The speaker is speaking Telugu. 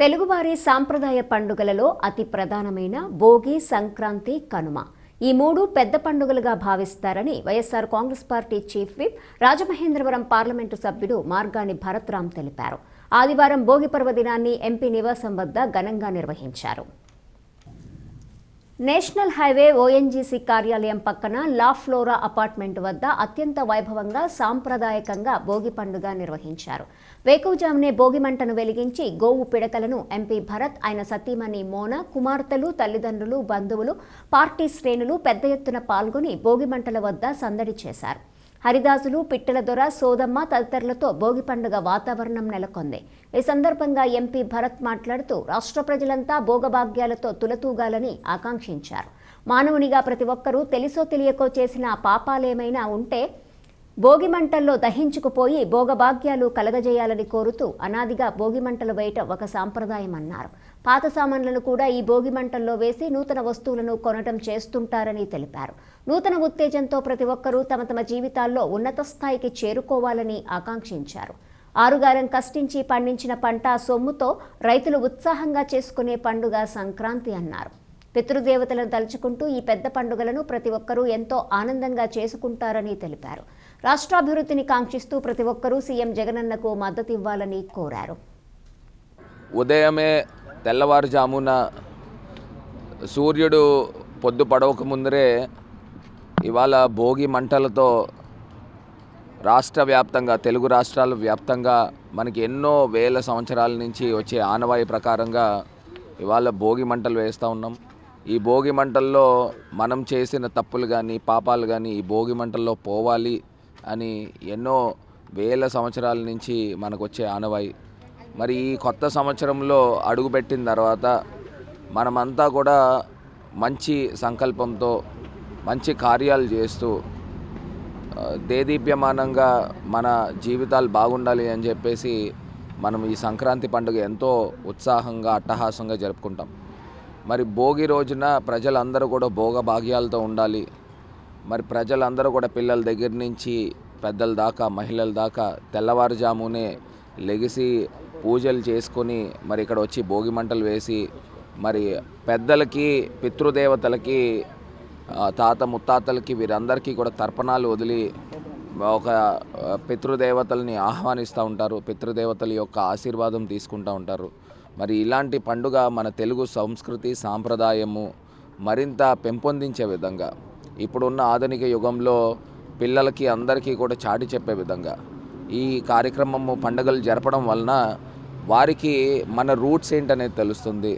తెలుగువారి సాంప్రదాయ పండుగలలో అతి ప్రధానమైన భోగి సంక్రాంతి కనుమ. ఈ మూడు పెద్ద పండుగలుగా భావిస్తారని YSR Congress party chief whip Rajamahendravaram parliament సభ్యుడు మార్గాని భరత్రామ్ తెలిపారు. ఆదివారం భోగి పర్వదినాన్ని ఎంపీ నివాసం వద్ద ఘనంగా నిర్వహించారు. నేషనల్ హైవే ఓఎన్జీసీ కార్యాలయం పక్కన లా ఫ్లోరా అపార్ట్మెంట్ వద్ద అత్యంత వైభవంగా సాంప్రదాయకంగా భోగి పండుగ నిర్వహించారు. వేకువజామునే భోగిమంటను వెలిగించి గోవు పిడకలను ఎంపీ భరత్ ఆయన సతీమణి మోన కుమార్తెలు తల్లిదండ్రులు బంధువులు పార్టీ శ్రేణులు పెద్ద ఎత్తున పాల్గొని భోగిమంటల వద్ద సందడి చేశారు. హరిదాసులు పిట్టల దొర సోదమ్మ తదితరులతో భోగి పండుగ వాతావరణం నెలకొంది. ఈ సందర్భంగా ఎంపీ భరత్ మాట్లాడుతూ రాష్ట్ర ప్రజలంతా భోగభాగ్యాలతో తులతూగాలని ఆకాంక్షించారు. మానవునిగా ప్రతి ఒక్కరూ తెలుసో తెలియకో చేసిన పాపాలేమైనా ఉంటే భోగి మంటల్లో దహించుకుపోయి భోగభాగ్యాలు కలగజేయాలని కోరుతూ అనాదిగా భోగిమంటలు వేయటం ఒక సాంప్రదాయం అన్నారు పాత సామాన్లను కూడా ఈ భోగి మంటల్లో వేసి నూతన వస్తువులను కొనటం చేస్తుంటారని తెలిపారు. నూతన ఉత్తేజంతో ప్రతి ఒక్కరూ తమ తమ జీవితాల్లో ఉన్నత స్థాయికి చేరుకోవాలని ఆకాంక్షించారు. ఆరుగారం కష్టించి పండించిన పంట సొమ్ముతో రైతులు ఉత్సాహంగా చేసుకునే పండుగ సంక్రాంతి అన్నారు. పితృదేవతలను తలుచుకుంటూ ఈ పెద్ద పండుగలను ప్రతి ఒక్కరూ ఎంతో ఆనందంగా చేసుకుంటారని తెలిపారు. రాష్ట్రాభివృద్ధిని కాంక్షిస్తూ ప్రతి ఒక్కరూ సీఎం జగనన్నకు మద్దతు ఇవ్వాలని కోరారు. ఉదయమే తెల్లవారుజామున సూర్యుడు పొద్దు పడవక ముందరే ఇవాళ భోగి మంటలతో రాష్ట్ర వ్యాప్తంగా తెలుగు రాష్ట్రాల వ్యాప్తంగా మనకి ఎన్నో వేల సంవత్సరాల నుంచి వచ్చే ఆనవాయి ప్రకారంగా ఇవాళ భోగి మంటలు వేస్తూ ఉన్నాం. ఈ భోగి మంటల్లో మనం చేసిన తప్పులు కానీ పాపాలు కానీ ఈ భోగి మంటల్లో పోవాలి అని ఎన్నో వేల సంవత్సరాల నుంచి మనకు వచ్చే ఆనవాయి. మరి ఈ కొత్త సంవత్సరంలో అడుగుపెట్టిన తర్వాత మనమంతా కూడా మంచి సంకల్పంతో మంచి కార్యాలు చేస్తూ దేదీప్యమానంగా మన జీవితాలు బాగుండాలి అని చెప్పేసి మనం ఈ సంక్రాంతి పండుగ ఎంతో ఉత్సాహంగా అట్టహాసంగా జరుపుకుంటాం. మరి భోగి రోజున ప్రజలందరూ కూడా భోగభాగ్యాలతో ఉండాలి. మరి ప్రజలందరూ కూడా పిల్లల దగ్గర నుంచి పెద్దల దాకా మహిళల దాకా తెల్లవారుజామునే లెగిసి పూజలు చేసుకొని మరి ఇక్కడ వచ్చి భోగి మంటలు వేసి మరి పెద్దలకి పితృదేవతలకి తాత ముత్తాతలకి వీరందరికీ కూడా తర్పణాలు వదిలి ఒక పితృదేవతల్ని ఆహ్వానిస్తూ ఉంటారు. పితృదేవతల యొక్క ఆశీర్వాదం తీసుకుంటూ ఉంటారు. మరి ఇలాంటి పండుగ మన తెలుగు సంస్కృతి సాంప్రదాయము మరింత పెంపొందించే విధంగా ఇప్పుడున్న ఆధునిక యుగంలో పిల్లలకి అందరికీ కూడా చాటి చెప్పే విధంగా ఈ కార్యక్రమము పండుగలు జరపడం వలన వారికి మన రూట్స్ ఏంటనేది తెలుస్తుంది.